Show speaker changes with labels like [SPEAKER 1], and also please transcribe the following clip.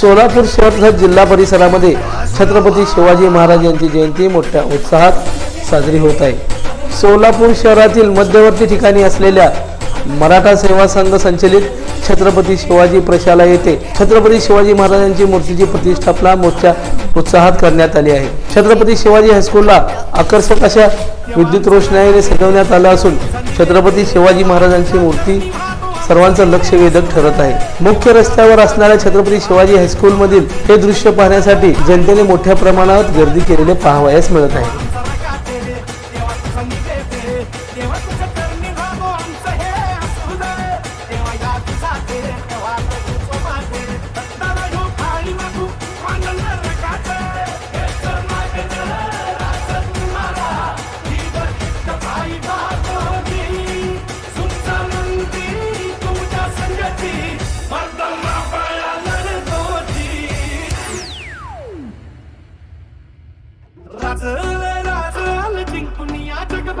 [SPEAKER 1] सोलापूर शहर जिल्हा परिसरामध्ये छत्रपती शिवाजी महाराज यांची जयंती मोठ्या उत्साहात साजरी होत आहे. सोलापूर शहरातील मध्यवर्ती ठिकाणी असलेल्या मराठा सेवा संघ संचलित छत्रपती शिवाजी प्रशाला येथे छत्रपती शिवाजी महाराजांची मूर्तीची प्रतिष्ठापना मोठ्या उत्साहात करण्यात आली आहे. छत्रपती शिवाजी हायस्कूलला आकर्षक अशा विद्युत रोषणाईने सजवण्यात आलं असून छत्रपती शिवाजी महाराजांची मूर्ती सर्वांचं लक्ष वेधक ठरत आहे. मुख्य रस्त्यावर असणाऱ्या छत्रपती शिवाजी हायस्कूलमधील हे दृश्य पाहण्यासाठी जनतेने मोठ्या प्रमाणात गर्दी केलेले पाहावयास मिळत आहे.